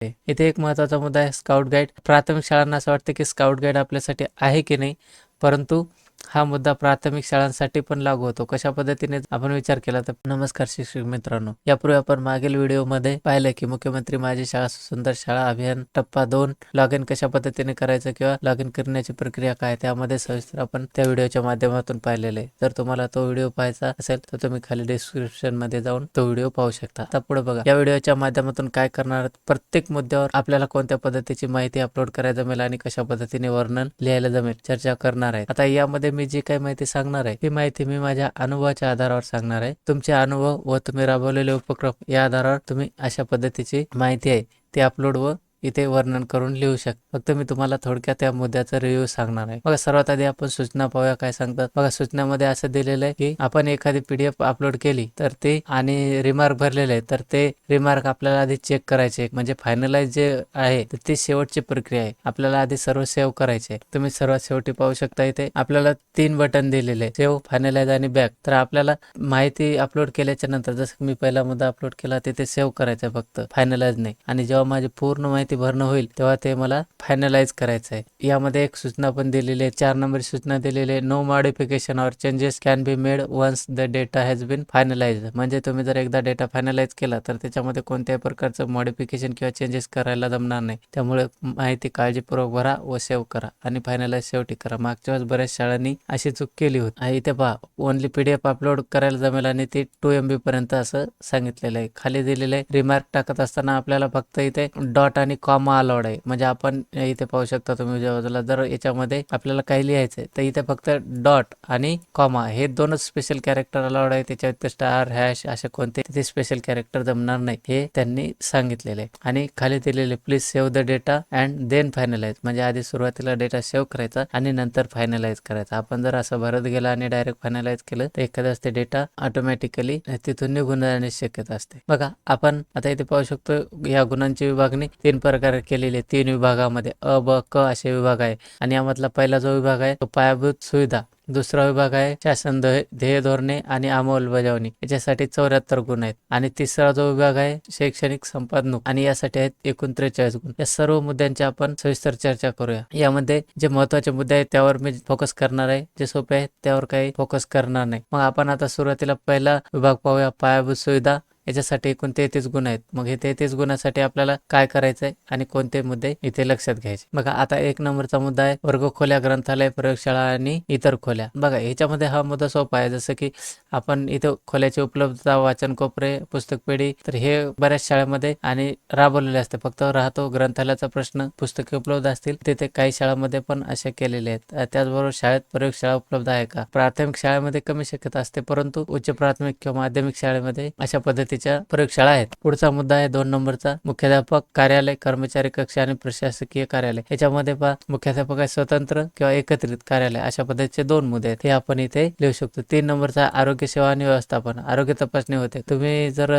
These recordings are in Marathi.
इथे एक महत्त्वाचा मुद्दा आहे स्काउट गाईड प्राथमिक शाळांना असं वाटतं की स्काउट गाईड आपल्यासाठी आहे की नाही परंतु हा मुद्दा प्राथमिक शाळांसाठी पण लागू होतो. कशा पद्धतीने आपण विचार केला तर नमस्कार शिक्षक मित्रांनो. यापूर्वी आपण मागील व्हिडिओमध्ये पाहिलं की मुख्यमंत्री माझी शाळा सुंदर शाळा अभियान टप्पा दोन लॉग इन कशा पद्धतीने करायचं किंवा लॉग इन करण्याची प्रक्रिया काय त्यामध्ये सविस्तर आपण त्या व्हिडिओच्या माध्यमातून पाहिलेले जर तुम्हाला तो व्हिडिओ पाहायचा असेल तर तुम्ही खाली डिस्क्रिप्शनमध्ये जाऊन तो व्हिडिओ पाहू शकता. आता पुढे बघा. या व्हिडिओच्या माध्यमातून काय करणार प्रत्येक मुद्द्यावर आपल्याला कोणत्या पद्धतीची माहिती अपलोड करायला जमेल आणि कशा पद्धतीने वर्णन लिहायला जमेल? चर्चा करणार आहे. आता यामध्ये मी जी काही माहिती सांगणार आहे ती माहिती मी माझ्या अनुभवाच्या आधारावर सांगणार आहे. तुमचे अनुभव व तुम्ही राबवलेले उपक्रम या आधारावर तुम्ही अशा पद्धतीची माहिती आहे ती अपलोड व इथे वर्णन करून लिहू शकता फक्त मी तुम्हाला थोडक्यात त्या मुद्द्याचा रिव्ह्यू सांगणार आहे. बघा सर्वात आधी आपण सूचना पाहूया काय सांगतात. बघा सूचनामध्ये असं दिलेलं आहे की आपण एखादी पीडीएफ अपलोड केली तर ते आणि रिमार्क भरलेले आहे तर ते रिमार्क आपल्याला आधी चेक करायचे. म्हणजे फायनलाइज जे आहे तर ती शेवटची प्रक्रिया आहे. आपल्याला आधी सर्व सेव्ह करायचे आहे. तुम्ही सर्वात शेवटी पाहू शकता इथे आपल्याला तीन बटन दिलेले आहे सेव्ह फायनलाइज आणि बॅक तर आपल्याला माहिती अपलोड केल्याच्यानंतर जसं मी पहिला मुद्दा अपलोड केला तिथे सेव्ह करायचा आहे फक्त. फायनलाइज नाही. आणि जेव्हा माझी पूर्ण माहिती भरणं होईल तेव्हा ते मला फायनलाइज करायचं आहे यामध्ये एक सूचना पण दिलेली आहे चार नंबर सूचना दिलेली आहे no modification or changes can be made once the data has been finalise म्हणजे तुम्ही जर एकदा डेटा फायनलाइज केला तर त्याच्यामध्ये कोणत्याही प्रकारचं मॉडिफिकेशन किंवा चेंजेस करायला जमणार नाही. त्यामुळे माहिती काळजीपूर्वक भरा व सेव्ह करा आणि फायनलाइज शेवटी करा. मागच्या वेळेस बऱ्याच शाळांनी अशी चूक केली होती. आणि इथे पहा ओनली पीडीएफ अपलोड करायला जमेल आणि ती टू एम बी पर्यंत असं सांगितलेलं आहे. खाली दिलेलं आहे रिमार्क टाकत असताना आपल्याला फक्त इथे डॉट आणि कॉमा अलाउड आहे. म्हणजे आपण इथे पाहू शकता तुम्ही उजव्या बाजूला. जर याच्यामध्ये आपल्याला काही लिहायचंय तर इथे फक्त डॉट आणि कॉमा हे दोनच स्पेशल कॅरेक्टर अलाउड आहे. त्याच्या व्यतिरिक्त स्टार हॅश असे कोणते तिथे स्पेशल कॅरेक्टर जमणार नाही हे त्यांनी सांगितलेले आहे. आणि खाली दिलेले please save the data and then finalise म्हणजे आधी सुरुवातीला डेटा सेव्ह करायचा आणि नंतर फायनलाइज करायचा. आपण जर असं भरत गेला आणि डायरेक्ट फायनलाइज केलं तर एखाद्या ते डेटा ऑटोमॅटिकली तिथून निघून जाण्याची शक्यता असते. बघा आपण आता इथे पाहू शकतो या गुणांची विभागणी तीन प्रकारे केलेले तीन विभागामध्ये अ ब क असे विभाग आहे. आणि यामधला पहिला जो विभाग आहे तो पायाभूत सुविधा. दुसरा विभाग आहे शासन ध्येय ध्येय धोरणे आणि अंमलबजावणी. याच्यासाठी चौऱ्याहत्तर गुण आहेत. आणि तिसरा जो विभाग आहे शैक्षणिक संपादनूक. आणि यासाठी आहेत एकूण त्रेचाळीस गुण. या सर्व मुद्द्यांची आपण सविस्तर चर्चा करूया. यामध्ये जे महत्त्वाचे मुद्दे आहेत त्यावर मी फोकस करणार आहे. जे सोपे आहेत त्यावर काही फोकस करणार नाही. मग आपण आता सुरुवातीला पहिला विभाग पाहूया पायाभूत सुविधा. याच्यासाठी एकूण तेहतीस गुण आहेत? मग हे तेहतीस गुणासाठी आपल्याला काय करायचंय आणि कोणते मुद्दे इथे लक्षात घ्यायचे? बघा आता एक नंबरचा मुद्दा आहे वर्ग खोल्या ग्रंथालय प्रयोगशाळा आणि इतर खोल्या. बघा ह्याच्यामध्ये हा मुद्दा सोपा आहे. जसं की आपण इथं खोल्याची उपलब्धता वाचन कोपरे पुस्तक पेढी तर हे बऱ्याच शाळेमध्ये आणि राबवलेले असते. फक्त राहतो ग्रंथालयाचा प्रश्न पुस्तके उपलब्ध असतील तिथे काही शाळांमध्ये पण असे केलेले आहेत. त्याचबरोबर शाळेत प्रयोगशाळा उपलब्ध आहे का? प्राथमिक शाळेमध्ये कमी शक्यता असते परंतु उच्च प्राथमिक किंवा माध्यमिक शाळेमध्ये अशा पद्धतीच्या प्रयोगशाळा आहेत. पुढचा मुद्दा आहे दोन नंबरचा. मुख्याध्यापक कार्यालय कर्मचारी कक्ष आणि प्रशासकीय कार्यालय. याच्यामध्ये पहा मुख्याध्यापक आहे स्वतंत्र किंवा एकत्रित कार्यालय. अशा पद्धतीचे दोन मुद्दे आहेत. हे आपण इथे लिहू शकतो. तीन नंबरचा आरोग्य सेवा आणि व्यवस्थापन. आरोग्य तपासणी होते. तुम्ही जर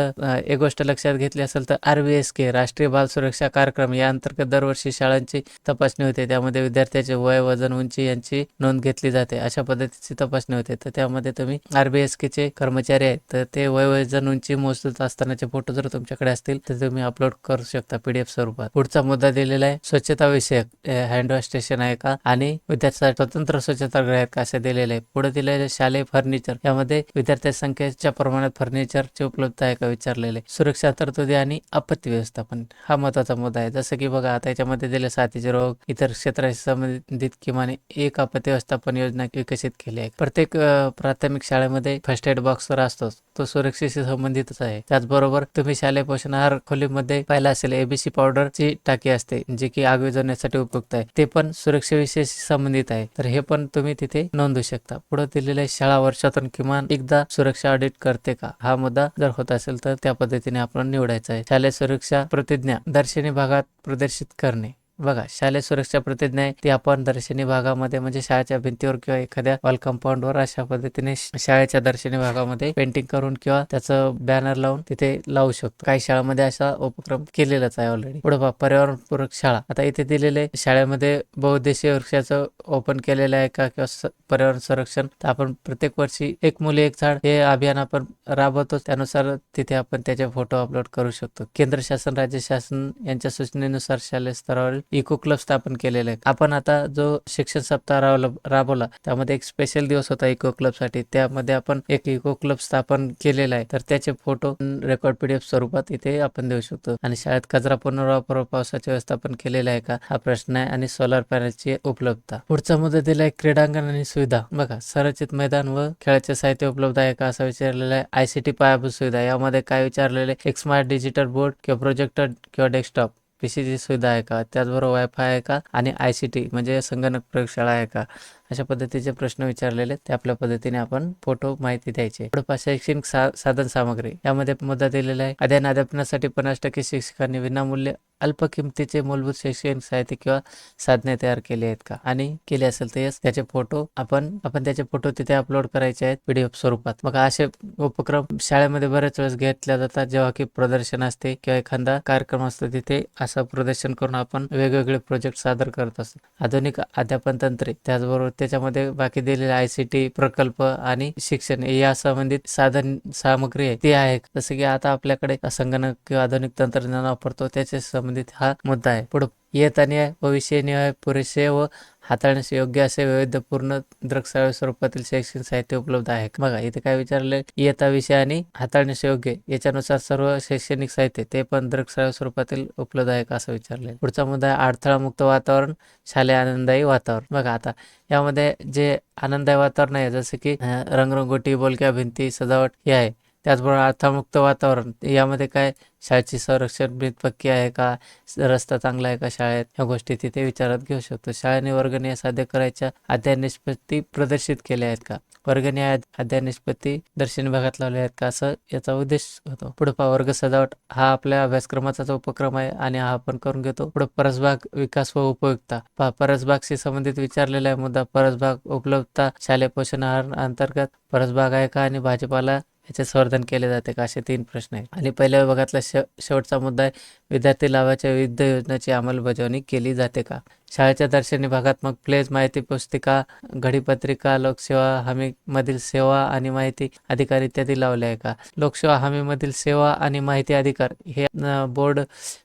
एक गोष्ट लक्षात घेतली असेल तर आरबीएस के राष्ट्रीय बाल सुरक्षा कार्यक्रम या अंतर्गत दरवर्षी शाळांची तपासणी होते. त्यामध्ये विद्यार्थ्याचे वय वजन उंची यांची नोंद घेतली जाते. अशा पद्धतीची तपासणी होते. तर त्यामध्ये तुम्ही आरबीएस के चे कर्मचारी आहेत. तर ते वय वजन उंची मोज मोजत असतानाचे फोटो जर तुमच्याकडे असतील तर तुम्ही अपलोड करू शकता पीडीएफ स्वरूपात. पुढचा मुद्दा दिलेला आहे स्वच्छता विषयक. हँड वॉश स्टेशन आहे का? आणि विद्यार्थ्यासाठी स्वतंत्र स्वच्छतागृह आहेत का असे दिलेले आहे? पुढे दिलेले शालेय फर्निचर यामध्ये विद्यार्थ्या संख्येच्या प्रमाणात फर्निचरची उपलब्धता आहे का विचारलेले? सुरक्षा तरतुदी आणि आपत्ती व्यवस्थापन. हा महत्त्वाचा मुद्दा आहे. जसं की बघा आता याच्यामध्ये दिले साथीचे रोग इतर क्षेत्राशी संबंधित किमान एक आपत्ती व्यवस्थापन योजना विकसित केली आहे. प्रत्येक प्राथमिक शाळेमध्ये फर्स्ट एड बॉक्स तर असतोच. तो सुरक्षेशी संबंधितच आहे. त्याचबरोबर तुम्ही शालेय पोषण आहार खोलीमध्ये पाहिला असेल एबीसी पावडरची टाकी असते जी की आग विजवण्यासाठी उपयुक्त आहे. ते पण सुरक्षेविषयी संबंधित आहे. तर हे पण तुम्ही तिथे नोंदवू शकता. पुढे दिलेले शाळा वर्षातून किमान एकदा सुरक्षा ऑडिट करते का? हा मुद्दा जर होत असेल तर त्या पद्धतीने आपण निवडायचा आहे. शालेय सुरक्षा प्रतिज्ञा दर्शनी भागात प्रदर्शित करणे. बघा शालेय सुरक्षा प्रतिज्ञा आहे ती आपण दर्शनी भागामध्ये म्हणजे शाळेच्या भिंतीवर किंवा एखाद्या वॉल कंपाऊंडवर अशा पद्धतीने शाळेच्या दर्शनी भागामध्ये पेंटिंग करून किंवा त्याचं बॅनर लावून तिथे लावू शकतो. काही शाळांमध्ये असा उपक्रम केलेलाच आहे ऑलरेडी पुढे पहा पर्यावरणपूरक शाळा. आता इथे दिलेले शाळेमध्ये बहुउद्देशीय वृक्षाचं ओपन केलेलं आहे का किंवा स- पर्यावरण संरक्षण? तर आपण प्रत्येक वर्षी एक मुली एक झाड हे अभियान आपण राबवतो. त्यानुसार तिथे आपण त्याचे फोटो अपलोड करू शकतो. केंद्र शासन राज्य शासन यांच्या सूचनेनुसार शालेय स्तरावर इको क्लब स्थापन केलेले आहे. आपण आता जो शिक्षण सप्ताह राबवला राबवला त्यामध्ये एक स्पेशल दिवस होता इको क्लबसाठी. त्यामध्ये आपण एक इको क्लब स्थापन केलेला आहे. तर त्याचे फोटो रेकॉर्ड पीडीएफ स्वरूपात इथे आपण देऊ शकतो. आणि शाळेत कचरा पुनर्वापर पावसाचे व्यवस्थापन केलेलं आहे का? हा प्रश्न आहे आणि सोलर पॅनलची उपलब्धता. पुढचा मुद्दा दिलाय क्रीडांगण आणि सुविधा. बघा संरचित मैदान व खेळाचे साहित्य उपलब्ध आहे का असं विचारलेलं आहे. आयसीटी पायाभूत सुविधा. यामध्ये काय विचारलेले एक स्मार्ट डिजिटल बोर्ड किंवा प्रोजेक्टर किंवा डेस्कटॉप पी पीसीची सुविधा आहे का? त्याचबरोबर वायफाय आहे का? आणि आय सी टी म्हणजे संगणक प्रयोगशाळा आहे का? अशा पद्धतीचे प्रश्न विचारलेले ते आपल्या पद्धतीने आपण फोटो माहिती द्यायचे. पुढे शैक्षणिक सा साधन सामग्री. यामध्ये मुद्दा दिलेला आहे. अध्ययन अध्यापनासाठी पन्नास टक्के शिक्षकांनी विनामूल्य अल्प किमतीचे मूलभूत शैक्षणिक साहित्य किंवा साधने तयार केली आहेत का? आणि केले असेल तर त्याचे फोटो आपण आपण त्याचे फोटो तिथे अपलोड करायचे आहेत पीडीएफ स्वरूपात. मग असे उपक्रम शाळेमध्ये बऱ्याच वेळेस घेतल्या जातात. जेव्हा की प्रदर्शन असते किंवा एखादा कार्यक्रम असतो तिथे असं प्रदर्शन करून आपण वेगवेगळे प्रोजेक्ट सादर करत असतो. आधुनिक अध्यापन तंत्रे त्याचबरोबर त्याच्यामध्ये बाकी दिलेले आय सी टी प्रकल्प आणि शिक्षण या संबंधित साधन सामग्री आहे ती आहे. जसं की आता आपल्याकडे संगणक किंवा आधुनिक तंत्रज्ञान वापरतो त्याच्या संबंधित हा मुद्दा आहे. पुढे येत आणि भविष्य निहाय पुरेसे व हाताळण्यास योग्य असे वैविध्यपूर्ण दृकश्राव्य स्वरूपातील शैक्षणिक साहित्य उपलब्ध आहे. बघा इथे काय विचारले? इयत्ता विषय आणि हाताळण्यास योग्य याच्यानुसार सर्व शैक्षणिक साहित्य ते पण दृकश्राव्य स्वरूपातील उपलब्ध आहे का असं विचारले. पुढचा मुद्दा आहे अडथळा मुक्त वातावरण शालेय आनंददायी वातावरण. बघा आता यामध्ये जे आनंददायी वातावरण आहे जसं की रंगरंगोटी बोलक्या भिंती सजावट हे आहे. त्याचबरोबर अर्थमुक्त वातावरण. यामध्ये काय? शाळेची संरक्षण भिंत पक्की आहे का? रस्ता चांगला आहे का शाळेत? ह्या गोष्टी तिथे विचारात घेऊ शकतो. शाळेने वर्गणी साध्य करायच्या अध्याय निष्पत्ती प्रदर्शित केल्या आहेत का? वर्गणी अध्याय निष्पत्ती दर्शनी भागात लावल्या आहेत का? असं याचा उद्देश होतो. पुढे पहा वर्ग सजावट हा आपल्या अभ्यासक्रमाचाच उपक्रम आहे आणि हा आपण करून घेतो. पुढे परसबाग विकास व उपयुक्तता. पहा परसबागशी संबंधित विचारलेला आहे मुद्दा. परसबाग उपलब्धता शालेय पोषण आहार अंतर्गत परसबाग आहे का? आणि भाजीपाला याचे संवर्धन केले जाते का असे तीन प्रश्न आहेत. आणि पहिल्या विभागातला श शेवटचा मुद्दा आहे विद्यार्थी लाभाच्या विविध योजनेची अंमलबजावणी केली जाते का? शाळेच्या दर्शनी भागात मग प्लेज माहिती पुस्तिका घडीपत्रिका लोकसेवा हमी मधील सेवा आणि माहिती अधिकार इत्यादी लावले आहे का? लोकसेवा हमी मधील सेवा आणि माहिती अधिकार हे बोर्ड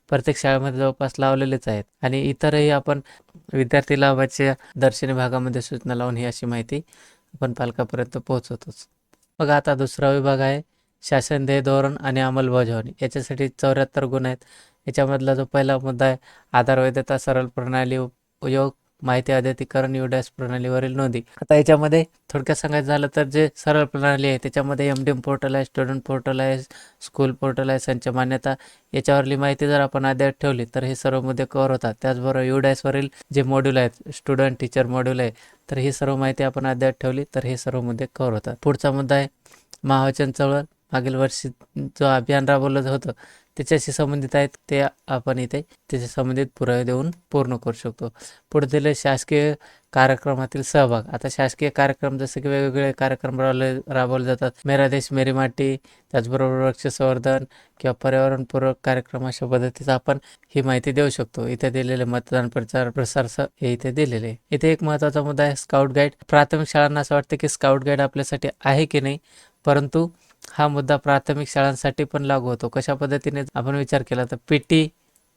प्रत्येक शाळेमध्ये जवळपास लावलेलेच आहेत. आणि इतरही आपण विद्यार्थी लाभाच्या दर्शनी भागामध्ये सूचना लावून ही अशी माहिती आपण पालकापर्यंत पोहोचवतोच. बघा आता दुसरा विभाग आहे. शासन ध्येय धोरण आणि अंमलबजावणी याच्यासाठी चौऱ्याहत्तर गुण आहेत. याच्यामधला जो पहिला मुद्दा आहे आधार वैधता सरळ प्रणाली उपयोग माहिती अद्यतीकरण युडॅस प्रणालीवरील नोंदी. आता याच्यामध्ये थोडक्यात सांगायचं झालं तर जे सरळ प्रणाली आहे त्याच्यामध्ये एम डी एम पोर्टल आहे स्टुडंट पोर्टल आहे स्कूल पोर्टल आहे संच मान्यता याच्यावरली माहिती जर आपण अद्याप ठेवली तर हे सर्व मुद्दे कव्हर होतात. त्याचबरोबर युडॅसवरील जे मॉड्यूल आहेत स्टुडंट टीचर मॉड्यूल आहे तर ही सर्व माहिती आपण अद्याप ठेवली तर हे सर्व मुद्दे कव्हर होतात. पुढचा मुद्दा आहे महावचन चळवळ. मागील वर्षी जो अभियान राबवलं होतं त्याच्याशी संबंधित आहेत ते आपण इथे त्याच्या संबंधित पुरावे देऊन पूर्ण करू शकतो. पुढे दिले शासकीय कार्यक्रमातील सहभाग. आता शासकीय कार्यक्रम जसे की वेगवेगळे कार्यक्रम राबवले राबवले जातात. मेरा देश मेरी माटी त्याचबरोबर वृक्ष संवर्धन किंवा पर्यावरणपूरक कार्यक्रम अशा पद्धतीचा आपण ही माहिती देऊ शकतो. इथे दिलेले मतदान प्रचार प्रसार स- हे इथे दिलेले. इथे एक महत्त्वाचा मुद्दा आहे स्काउट गाईड. प्राथमिक शाळांना असं वाटतं की स्काउट गाईड आपल्यासाठी आहे की नाही परंतु हा मुद्दा प्राथमिक शाळांसाठी पण लागू होतो. कशा पद्धतीने आपण विचार केला तर पीटी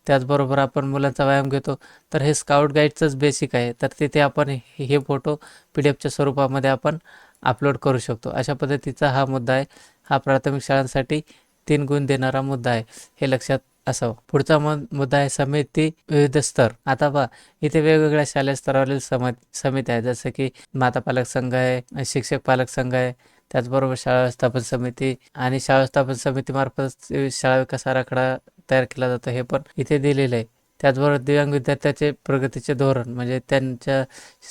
त्याचबरोबर आपण मुलांचा व्यायाम घेतो. तर हे स्काउट गाईडचंच बेसिक आहे. तर तिथे आपण हे हे फोटो पी डी एफच्या स्वरूपामध्ये आपण अपलोड करू शकतो. अशा पद्धतीचा हा मुद्दा आहे. हा प्राथमिक शाळांसाठी तीन गुण देणारा मुद्दा आहे. हे लक्षात असावं. पुढचा मुद्दा आहे समिती विविध स्तर. आता पहा इथे वेगवेगळ्या शालेय स्तरावरील सम समिती आहे जसं की माता पालक संघ आहे शिक्षक पालक संघ आहे त्याचबरोबर शाळा व्यवस्थापन समिती आणि शाळा व्यवस्थापन समितीमार्फत शाळा विकास आराखडा तयार केला जातो. हे पण इथे दिलेलं आहे. त्याचबरोबर दिव्यांग विद्यार्थ्याचे प्रगतीचे धोरण म्हणजे त्यांच्या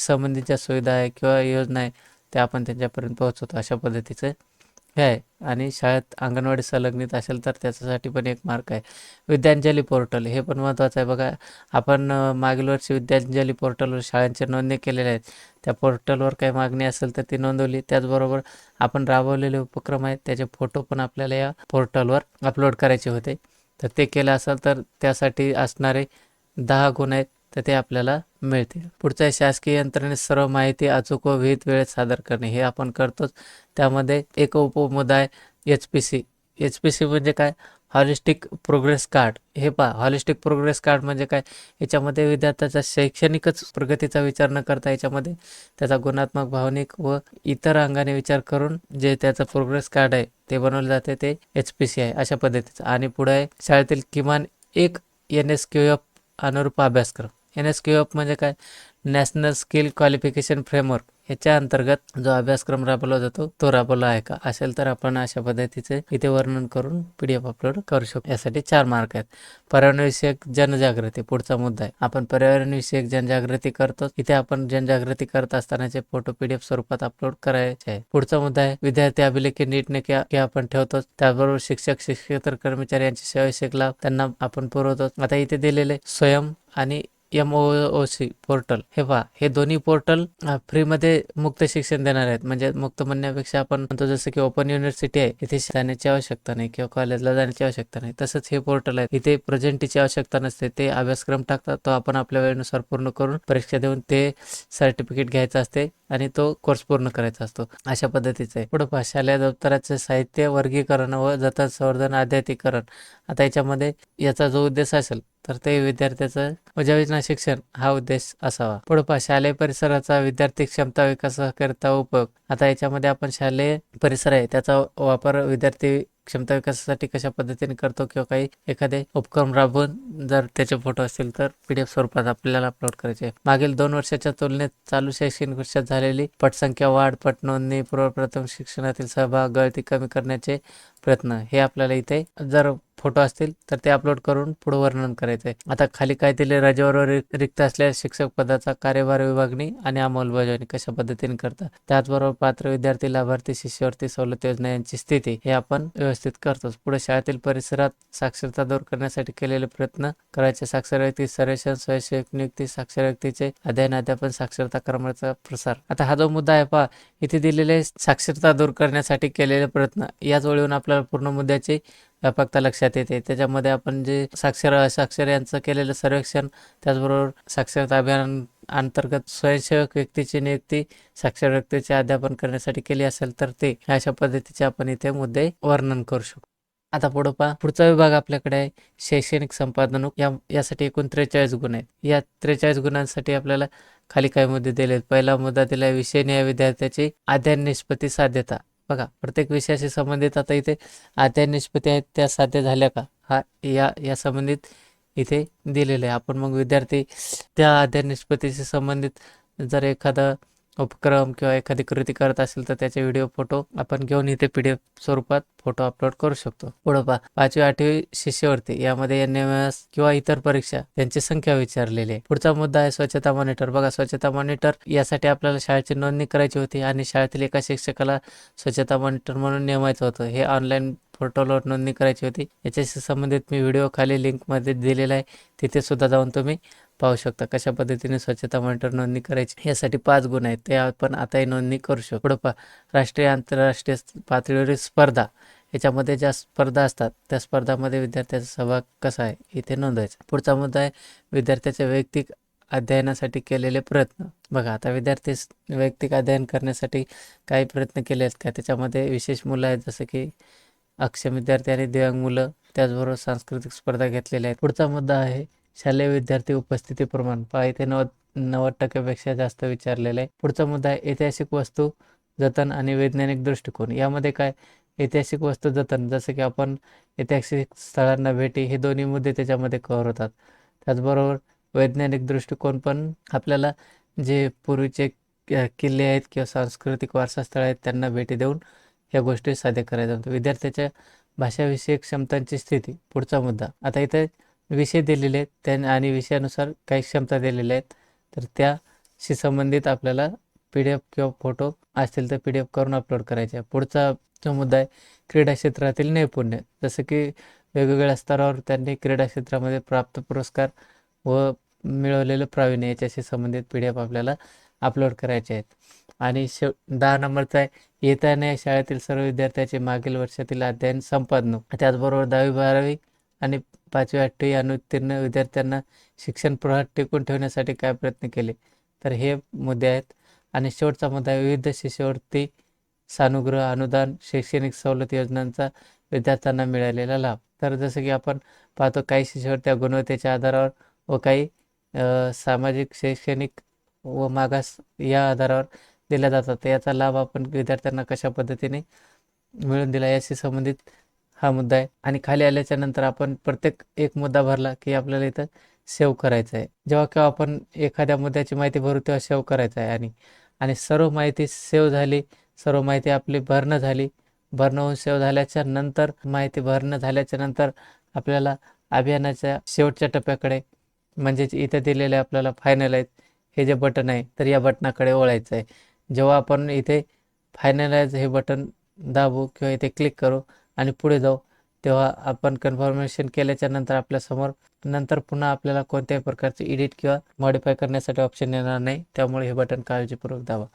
संबंधीच्या सुविधा आहे किंवा योजना आहे त्या आपण त्यांच्यापर्यंत पोहोचवतो अशा पद्धतीचं. हे आहे. आणि शाळेत अंगणवाडी संलग्नित असेल तर त्याच्यासाठी पण एक मार्क आहे. विद्यांजली पोर्टल हे पण महत्त्वाचं आहे. बघा आपण मागील वर्षी विद्यांजली पोर्टलवर शाळांची नोंदणी केलेल्या आहेत. त्या पोर्टलवर काही मागणी असेल तर ती नोंदवली. त्याचबरोबर आपण राबवलेले उपक्रम आहेत. त्याचे फोटो पण आपल्याला या पोर्टलवर अपलोड करायचे होते. तर ते केलं असेल तर त्यासाठी असणारे दहा गुण आहेत. तर ते आपल्याला मिळतील. पुढचं आहे शासकीय यंत्रणेत सर्व माहिती अचूक व विहित वेळेत सादर करणे हे आपण करतोच. त्यामध्ये एक उपमुदाय H P C H P C म्हणजे काय? हॉलिस्टिक प्रोग्रेस कार्ड हे पहा हॉलिस्टिक प्रोग्रेस कार्ड म्हणजे काय? याच्यामध्ये विद्यार्थ्याचा शैक्षणिकच प्रगतीचा विचार न करता याच्यामध्ये त्याचा गुणात्मक भावनिक व इतर अंगाने विचार करून जे त्याचं प्रोग्रेस कार्ड आहे ते बनवलं जाते ते एच पी सी आहे अशा पद्धतीचं. आणि पुढे आहे शाळेतील किमान एक एन एस क्यू एफ अनुरूप अभ्यासक्रम. एन एस क्यू एफ म्हणजे काय? National skill qualification framework. याच्या अंतर्गत जो अभ्यासक्रम राबवला जातो तो राबवला आहे का? असेल तर आपण अशा पद्धतीचे इथे वर्णन करून पी डी एफ अपलोड करू शकतो. यासाठी चार मार्क आहेत. पर्यावरणविषयक जनजागृती पुढचा मुद्दा आहे. आपण पर्यावरणविषयक जनजागृती करतो इथे आपण जनजागृती करत असतानाचे फोटो पी डी एफ स्वरूपात अपलोड करायचे आहे पुढचा मुद्दा आहे विद्यार्थी अभिलेखी नीटने की आपण ठेवतो त्याचबरोबर शिक्षक शिक्षकेतर कर्मचारी यांचे सेवाविषयक लाभ त्यांना आपण पुरवतो आता इथे दिलेले स्वयं आणि M O O C portal हे पहा हे दोन्ही पोर्टल फ्रीमध्ये मुक्त शिक्षण देणार आहेत. म्हणजे मुक्त म्हणण्यापेक्षा आपण म्हणतो जसं की ओपन युनिव्हर्सिटी आहे इथे जाण्याची आवश्यकता नाही किंवा कॉलेजला जाण्याची आवश्यकता नाही. तसंच हे पोर्टल आहे इथे प्रेझेंटीची आवश्यकता नसते. ते अभ्यासक्रम टाकतात. तो आपण आपल्या वेळेनुसार पूर्ण करून परीक्षा देऊन ते सर्टिफिकेट घ्यायचं असते. आणि तो कोर्स पूर्ण करायचा असतो. अशा पद्धतीचं आहे. पुढे शालेय दप्तराचे साहित्य वर्गीकरण व जतन संवर्धन आध्यात्मिकरण आता याच्यामध्ये याचा जो उद्देश असेल तर ते विद्यार्थ्याचं योजना शिक्षण हा उद्देश असावा. पुढे पहा शालेय परिसराचा विद्यार्थी क्षमता विकासाकरिता उपयोग. आता याच्यामध्ये आपण शालेय परिसर आहे त्याचा वापर विद्यार्थी क्षमता विकासासाठी कशा पद्धतीने करतो किंवा काही एखादे उपक्रम राबवून जर त्याचे फोटो असतील तर पीडीएफ स्वरूपात आपल्याला अपलोड करायचे मागील दोन वर्षाच्या तुलनेत चालू शैक्षणिक वर्षात झालेली पटसंख्या वाढ पट नोंदणी पूर्वप्रथम शिक्षणातील सहभाग गळती कमी करण्याचे प्रयत्न हे आपल्याला इथे जर फोटो असतील तर ते अपलोड करून पुढे वर्णन करायचे आता खाली काय दिले रजेवर रिक्त असल्यास शिक्षक पदाचा कार्यभार विभागणी आणि अंमलबजावणी कशा पद्धतीने करतात? त्याचबरोबर पात्र विद्यार्थी लाभार्थी शिष्यवृत्ती सवलत योजना यांची स्थिती हे आपण व्यवस्थित करतोच. पुढे शाळेतील परिसरात साक्षरता दूर करण्यासाठी केलेले प्रयत्न करायचे. साक्षर व्यक्ती सर्वेक्षण स्वयंसेवक नियुक्ती साक्षर व्यक्तीचे अध्ययन अध्यापन साक्षरता क्रमाचा प्रसार. आता हा जो मुद्दा आहे पहा इथे दिलेले साक्षरता दूर करण्यासाठी केलेले प्रयत्न याच ओळीवरून आपल्याला पूर्ण मुद्द्याची व्यापकता लक्षात येते. त्याच्यामध्ये आपण जे साक्षर असाक्षर यांचं केलेलं सर्वेक्षण त्याचबरोबर साक्षरता अभियान अंतर्गत स्वयंसेवक व्यक्तीची नियुक्ती साक्षर व्यक्तीचे अध्यापन करण्यासाठी केली असेल तर ते अशा पद्धतीचे आपण इथे मुद्दे वर्णन करू शकतो आता पुढं पहा. पुढचा विभाग आपल्याकडे आहे. शैक्षणिक संपादनूक. या यासाठी एकूण त्रेचाळीस गुण आहेत. या त्रेचाळीस गुणांसाठी आपल्याला खाली काही मुद्दे दिले आहेत पहिला मुद्दा दिला आहे विषय न्याय विद्यार्थ्याची अध्ययन निष्पत्ती साध्यता. बघा प्रत्येक विषयाशी संबंधित आता इथे आत्या निष्पत्ती आहेत त्या साध्य झाल्या का? हा या या संबंधित इथे दिलेलं आहे. आपण मग विद्यार्थी त्या अध्ययन निष्पत्तीशी संबंधित जर एखादं उपक्रम किंवा एखादी कृती करत असेल तर त्याचे व्हिडिओ फोटो आपण घेऊन इथे पी डी एफ स्वरूपात फोटो अपलोड करू शकतो. पुढे पहा. पाचवी आठवी शिष्यवृत्ती. यामध्ये एन एम एस किंवा इतर परीक्षा यांची संख्या विचारलेली आहे. पुढचा मुद्दा आहे स्वच्छता मॉनिटर बघा स्वच्छता मॉनिटर यासाठी आपल्याला शाळेची नोंदणी करायची होती आणि शाळेतील एका शिक्षकाला स्वच्छता मॉनिटर म्हणून नेमायचं होतं. हे ऑनलाईन पोर्टलवर नोंदणी करायची होती. याच्याशी संबंधित मी व्हिडिओ खाली लिंकमध्ये दिलेला आहे. तिथे सुद्धा जाऊन तुम्ही पाहू शकता कशा पद्धतीने स्वच्छता मॉनिटर नोंदणी करायची. यासाठी पाच गुण आहेत. ते आपण आताही नोंदणी करू शकतो. पुढं पा राष्ट्रीय आंतरराष्ट्रीय पातळीवरील स्पर्धा. याच्यामध्ये ज्या स्पर्धा असतात त्या स्पर्धामध्ये विद्यार्थ्याचा सहभाग कसा आहे इथे नोंदवायचा पुढचा मुद्दा आहे विद्यार्थ्याच्या वैयक्तिक अध्ययनासाठी केलेले प्रयत्न. बघा आता विद्यार्थी वैयक्तिक अध्ययन करण्यासाठी काही प्रयत्न केले आहेत का? त्याच्यामध्ये विशेष मुलं आहेत जसं की अक्षम विद्यार्थी आणि दिव्यांग मुलं. त्याचबरोबर सांस्कृतिक स्पर्धा घेतलेल्या आहेत. पुढचा मुद्दा आहे शालेय विद्यार्थी उपस्थिती प्रमाण पहा इथे नव्वद नव्वद टक्क्यापेक्षा जास्त विचारलेलं. आहे पुढचा मुद्दा आहे ऐतिहासिक वस्तू जतन आणि वैज्ञानिक दृष्टिकोन. यामध्ये काय? ऐतिहासिक वस्तू जतन. जसं की आपण ऐतिहासिक स्थळांना भेटी हे दोन्ही मुद्दे त्याच्यामध्ये कव्हर होतात. त्याचबरोबर वैज्ञानिक दृष्टिकोन पण आपल्याला जे पूर्वीचे किल्ले आहेत किंवा सांस्कृतिक वारसास्थळ आहेत त्यांना भेटी देऊन या गोष्टी साध्य करायच्या. होत्या विद्यार्थ्याच्या भाषाविषयक क्षमतांची स्थिती. पुढचा मुद्दा. आता इथे विषय दिलेले आहेत. त्या आणि विषयानुसार काही क्षमता दिलेल्या आहेत. तर त्याशी संबंधित आपल्याला पी डी एफ किंवा फोटो असतील तर पी डी एफ करून अपलोड करायचे आहे. पुढचा जो मुद्दा आहे क्रीडा क्षेत्रातील नैपुण्य. जसं की वेगवेगळ्या स्तरावर त्यांनी क्रीडा क्षेत्रामध्ये प्राप्त पुरस्कार व मिळवलेलं प्रावीण्य याच्याशी संबंधित पी डी एफ आपल्याला अपलोड करायचे आहेत. आणि शेव दहा नंबरचा आहे येताना या शाळेतील सर्व विद्यार्थ्याचे मागील वर्षातील अध्ययन संपादन त्याचबरोबर दहावी बारावी आणि पाचवी आठवी अनुत्तीर्ण विद्यार्थ्यांना शिक्षण प्रवाहात टिकून ठेवण्यासाठी काय प्रयत्न केले? तर हे मुद्दे आहेत. आणि शेवटचा मुद्दा विविध शिष्यवृत्ती सानुग्रह अनुदान शैक्षणिक सवलत योजनांचा विद्यार्थ्यांना मिळालेला लाभ. तर जसं की आपण पाहतो काही शिष्यवृत्त्या गुणवत्तेच्या आधारावर व काही सामाजिक शैक्षणिक व मागास या आधारावर दिल्या जातात. याचा लाभ आपण विद्यार्थ्यांना कशा पद्धतीने मिळून दिला? याशी संबंधित हा मुद्दा आहे. आणि खाली आल्याच्यानंतर आपण प्रत्येक एक मुद्दा भरला की आपल्याला इथं सेव्ह करायचं आहे. जेव्हा केव्हा आपण एखाद्या मुद्द्याची माहिती भरू तेव्हा सेव्ह करायचं आहे. आणि आणि सर्व माहिती सेव्ह झाली सर्व माहिती आपली भरणं झाली भरणं होऊन सेव्ह झाल्याच्यानंतर माहिती भरणं झाल्याच्यानंतर आपल्याला अभियानाच्या शेवटच्या टप्प्याकडे म्हणजेच इथं दिलेले आपल्याला फायनलाइज हे जे बटन आहे तर या बटनाकडे ओळायचं आहे. जेव्हा आपण इथे फायनलाइज हे बटन दाबू किंवा इथे क्लिक करू आणि पुढे जाऊ. तेव्हा आपण कन्फर्मेशन केल्याच्यानंतर आपल्यासमोर नंतर पुन्हा आपल्याला कोणत्याही प्रकारचे एडिट किंवा मॉडिफाय करण्यासाठी ऑप्शन येणार नाही. त्यामुळे हे बटन काळजीपूर्वक दाबा.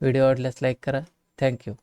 व्हिडिओ आवडल्यास लाईक करा. थँक्यू